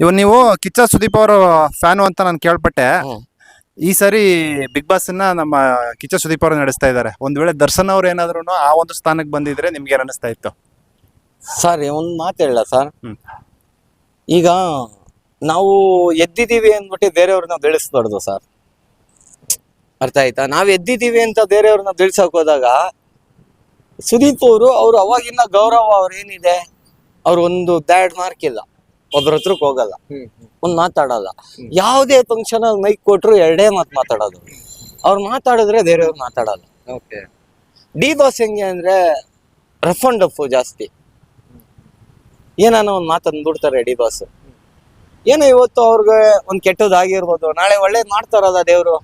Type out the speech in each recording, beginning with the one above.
ಇವ್ ನೀವು ಕಿಚ್ಚ ಸುದೀಪ್ ಅವರು ಫ್ಯಾನು ಅಂತ ನಾನು ಕೇಳ್ಪಟ್ಟೆ. ಈ ಸರಿ ಬಿಗ್ ಬಾಸ್ ಅನ್ನ ನಮ್ಮ ಕಿಚ್ಚ ಸುದೀಪ್ ಅವರು ನಡೆಸ್ತಾ ಇದ್ದಾರೆ. ಒಂದ್ ವೇಳೆ ದರ್ಶನ್ ಅವ್ರು ಏನಾದ್ರು ಆ ಒಂದು ಸ್ಥಾನಕ್ಕೆ ಬಂದಿದ್ರೆ ನಿಮ್ಗೆ ಏನ್ ಅನಿಸ್ತಾ ಇತ್ತು? ಸರ್ ಒಂದು ಮಾತು ಹೇಳ ಸರ್? ಹ್ಮ್. ಈಗ ನಾವು ಎದ್ದಿದ್ದೀವಿ ಅಂದ್ಬಿಟ್ಟು ಬೇರೆಯವ್ರನ್ನ ಬೆಳೆಸ್ಬಾರ್ದು ಸರ್. ಅರ್ಥ ಆಯ್ತಾ? ನಾವ್ ಎದ್ದಿದ್ದೀವಿ ಅಂತ ಬೇರೆಯವ್ರನ್ನ ಬೆಳ್ಸಕ್ ಹೋದಾಗ ಸುದೀಪ್ ಅವರು ಅವ್ರು ಅವಾಗಿನ ಗೌರವ ಅವ್ರ ಏನಿದೆ? ಅವ್ರು ಒಂದು ಬ್ಯಾಡ್ ಮಾರ್ಕ್ ಇಲ್ಲ. ಒಬ್ರ ಹತ್ರಕ್ ಹೋಗಲ್ಲ. ಒಂದ್ ಮಾತಾಡಲ್ಲ. ಯಾವುದೇ ಫಂಕ್ಷನ್ ಅಲ್ಲಿ ಮೈಕ್ ಕೊಟ್ರು ಎರಡೇ ಮಾತು ಮಾತಾಡೋದು. ಅವ್ರು ಮಾತಾಡಿದ್ರೆ ಬೇರೆಯವ್ರು ಮಾತಾಡಲ್ಲ. ಓಕೆ ಡಿ ಬಾಸ್ ಹೆಂಗೆ ಅಂದ್ರೆ ರಫ್ ಅಂಡ್ ಡಫ್ ಜಾಸ್ತಿ ಏನಾನ ಒಂದ್ ಮಾತು ಬಿಡ್ತಾರೆ ಡಿ ಬಾಸ್. ಏನೋ ಇವತ್ತು ಅವ್ರಿಗೆ ಒಂದ್ ಕೆಟ್ಟದಾಗಿರ್ಬೋದು ನಾಳೆ ಒಳ್ಳೇದ್ ಮಾಡ್ತಾರಲ್ಲ ದೇವ್ರು.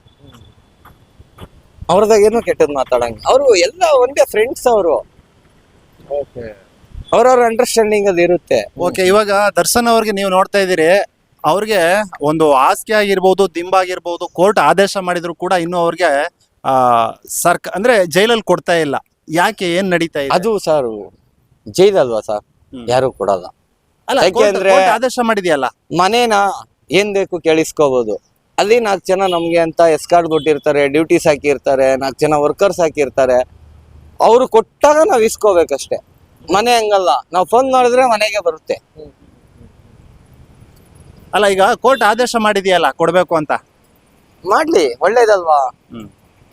ಅವ್ರದಾಗ ಏನೋ ಕೆಟ್ಟದ್ ಮಾತಾಡಂಗ ಅವರು ಎಲ್ಲ ಒಂದೇ ಫ್ರೆಂಡ್ಸ್ ಅವರು. ಓಕೆ ಅವ್ರವ್ರ ಅಂಡರ್ಸ್ಟ್ಯಾಂಡಿಂಗ್ ಅದು ಇರುತ್ತೆ. ಓಕೆ ಇವಾಗ ದರ್ಶನ್ ಅವ್ರಿಗೆ ನೀವು ನೋಡ್ತಾ ಇದ್ದೀರಿ ಅವ್ರಿಗೆ ಒಂದು ಹಾಸಿಗೆ ಆಗಿರ್ಬೋದು ದಿಂಬಾಗಿರ್ಬೋದು ಕೋರ್ಟ್ ಆದೇಶ ಮಾಡಿದ್ರು ಕೂಡ ಇನ್ನು ಅವ್ರಿಗೆ ಆ ಸರ್ಕ ಅಂದ್ರೆ ಜೈಲಲ್ಲಿ ಕೊಡ್ತಾ ಇಲ್ಲ. ಯಾಕೆ ಏನ್ ನಡೀತಾ ಇದೆ? ಅದು ಸರ್ ಜೈಲ್ ಅಲ್ವಾ ಸರ್? ಹ್ಮ್. ಯಾರು ಕೊಡಲ್ಲ. ಅಲ್ಲ ಯಾಕೆ court- ಅಂದ್ರೆ- court ಆದೇಶ ಮಾಡಿದೆಯಲ್ಲ? ಮನೇನ ಏನ್ ಬೇಕು ಕೇಳಿಸ್ಕೋಬಹುದು ಅಲ್ಲಿ ನಾಲ್ಕು ಜನ ನಮ್ಗೆ ಅಂತ ಎಸ್ಕಾರ್ಡ್ ಕೊಟ್ಟಿರ್ತಾರೆ ಡ್ಯೂಟೀಸ್ ಹಾಕಿರ್ತಾರೆ ನಾಲ್ಕು ಜನ ವರ್ಕರ್ಸ್ ಹಾಕಿರ್ತಾರೆ. ಅವ್ರು ಕೊಟ್ಟಾಗ ನಾವ್ ಇಸ್ಕೋಬೇಕಷ್ಟೇ. ಮನೆ ಹಂಗಲ್ಲ. ನಾವು ಫೋನ್ ಮಾಡಿದ್ರೆ ಮನೆಗೆ ಬರುತ್ತೆ. ಅಲ್ಲ ಈಗ ಕೋರ್ಟ್ ಆದೇಶ ಮಾಡಿದೆಯಲ್ಲ ಕೊಡ್ಬೇಕು ಅಂತ? ಮಾಡ್ಲಿ ಒಳ್ಳೇದಲ್ವಾ?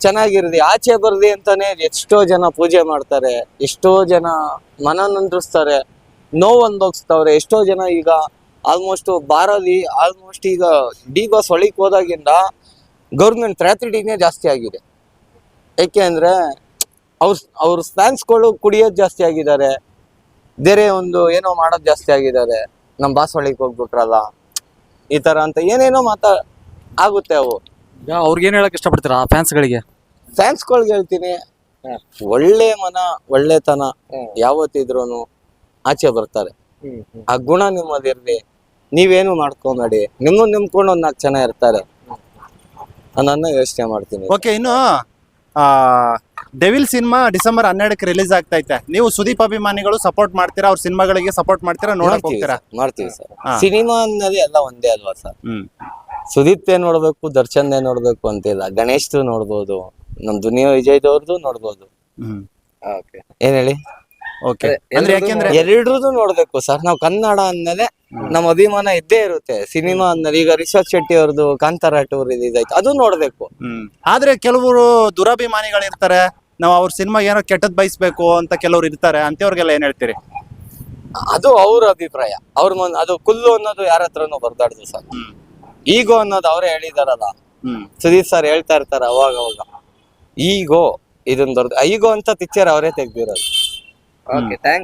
ಚೆನ್ನಾಗಿರ್ದಿ ಚೆನ್ನಾಗಿರ್ಲಿ ಆಚೆ ಬರ್ಲಿ ಅಂತಾನೆ ಎಷ್ಟೋ ಜನ ಪೂಜೆ ಮಾಡ್ತಾರೆ ಎಷ್ಟೋ ಜನ ಮನ ನಂದಿಸ್ತಾರೆ ನೋವು ಅನ್ಭವಿಸ್ತವ್ರೆ ಎಷ್ಟೋ ಜನ ಈಗ ಆಲ್ಮೋಸ್ಟ್ ಬಾರಲ್ಲಿ ಆಲ್ಮೋಸ್ಟ್ ಈಗ ಡಿ ಬಾಸ್ ಒಳಗೆ ಹೋದಾಗಿಂದ ಗೌರ್ಮೆಂಟ್ ಟ್ರಾಪಿಡಿನೇ ಜಾಸ್ತಿ ಆಗಿದೆ. ಯಾಕೆ ಅಂದ್ರೆ ಅವ್ರ ಅವ್ರ ಫ್ಯಾನ್ಸ್ಗಳು ಕುಡಿಯೋದು ಜಾಸ್ತಿ ಆಗಿದ್ದಾರೆ. ಬೇರೆ ಒಂದು ಏನೋ ಮಾಡೋದು ಜಾಸ್ತಿ ಆಗಿದ್ದಾರೆ. ನಮ್ಮ ಬಾಸವಳಿಗೆ ಹೋಗ್ಬಿಟ್ರಲ್ಲ. ಈ ತರ ಅಂತ ಏನೇನೋ ಮಾತಾ ಆಗುತ್ತೆ ಅವು. ಈಗ ಅವ್ರಿಗೆ ಏನ್ ಹೇಳಕ್ ಇಷ್ಟಪಡ್ತೀರಾ ಫ್ಯಾನ್ಸ್ಗಳಿಗೆ ಫ್ಯಾನ್ಸ್ಗಳ್ಗೆ ಹೇಳ್ತೀನಿ. ಒಳ್ಳೆ ಮನ ಒಳ್ಳೆತನ. ಯಾವತ್ತಿದ್ರೂನು ಆಚೆ ಬರ್ತಾರೆ. ಆ ಗುಣ ನಿಮ್ಮದಿರಲಿ. ನೀವೇನು ಮಾಡ್ಕೊಂಬೇಡಿ. ನಿಮ್ಮ ನಿಮ್ಕೊಂಡು ಒಂದ್ ನಾಲ್ಕು ಜನ ಇರ್ತಾರೆ. ನನ್ನ ಯೋಚನೆ ಮಾಡ್ತೀನಿ. ಓಕೆ ಇನ್ನು ಆ ಡೆವಿಲ್ ಸಿನಿಮಾ ಡಿಸೆಂಬರ್ ಹನ್ನೆರಡಕ್ಕೆ ರಿಲೀಸ್ ಆಗ್ತಾ ಐತೆ. ನೀವು ಸುದೀಪ್ ಅಭಿಮಾನಿಗಳು ಸಪೋರ್ಟ್ ಮಾಡ್ತೀರಾ ಅವ್ರ ಸಿನಿಮಾಗಳಿಗೆ ಸಪೋರ್ಟ್ ಮಾಡ್ತೀರಾ ನೋಡಕ್ ಮಾಡ್ತೀವಿ ಹೋಗ್ತೀರಾ? ಮಾಡ್ತೀವಿ ಸರ್. ಹಾ. ಸಿನಿಮಾ ಅನ್ನೋದೇ ಎಲ್ಲ ಒಂದೇ ಅಲ್ವಾ ಸರ್? ಸುದೀಪ್ ಏನ್ ನೋಡ್ಬೇಕು ದರ್ಶನ್ದೇ ನೋಡ್ಬೇಕು ಅಂತಿಲ್ಲ ಗಣೇಶ್ದು ನೋಡ್ಬೋದು ನಮ್ ದುನಿಯಾ ವಿಜಯ್ದವ್ರದ್ದು ನೋಡ್ಬೋದು. ಹ್ಮ್. ಓಕೆ. ಏನ್ ಹೇಳಿ? ಓಕೆ. ಅಂದ್ರೆ ಯಾಕೆಂದ್ರೆ ಎರಡ್ರದ್ದು ನೋಡ್ಬೇಕು ಸರ್. ನಾವು ಕನ್ನಡ ಅಂದ್ಮೇಲೆ ನಮ್ಮ ಅಭಿಮಾನ ಇದ್ದೇ ಇರುತ್ತೆ. ಸಿನಿಮಾ ಅಂದ್ಮೇಲೆ ಈಗ ರಿಷಬ್ ಶೆಟ್ಟಿ ಅವ್ರದ್ದು ಕಾಂತಾರ ಟೂರ್ ಆಯ್ತು ಅದು ನೋಡ್ಬೇಕು. ಹ್ಮ್. ಆದ್ರೆ ಕೆಲವರು ದುರಭಿಮಾನಿಗಳು ಇರ್ತಾರೆ ನಾವು ಅವ್ರ ಸಿನಿಮಾ ಏನೋ ಕೆಟ್ಟದ್ ಬಯಸ್ಬೇಕು ಅಂತ ಕೆಲವ್ರು ಇರ್ತಾರೆ ಅಂತವ್ರಿಗೆಲ್ಲ ಏನ್ ಹೇಳ್ತೀರಿ? ಅದು ಅವ್ರ ಅಭಿಪ್ರಾಯ. ಅವ್ರ ಮನ್ ಅದು ಕುಲ್ಲು ಅನ್ನೋದು ಯಾರ ಹತ್ರನೂ ಬರ್ದಾಡ್ದು ಸರ್ ಈಗೋ ಅನ್ನೋದು ಅವರೇ ಹೇಳಿದಾರಲ್ಲ. ಹ್ಮ್. ಸುದೀಪ್ ಸರ್ ಹೇಳ್ತಾ ಇರ್ತಾರೆ ಅವಾಗ ಅವಾಗ. ಈಗೋ ಇದನ್ನ ಬರ್ದು ಈಗೋ ಅಂತ ಪಿಕ್ಚರ್ ಅವರೇ ತೆಗ್ದಿರೋದು. Okay thanks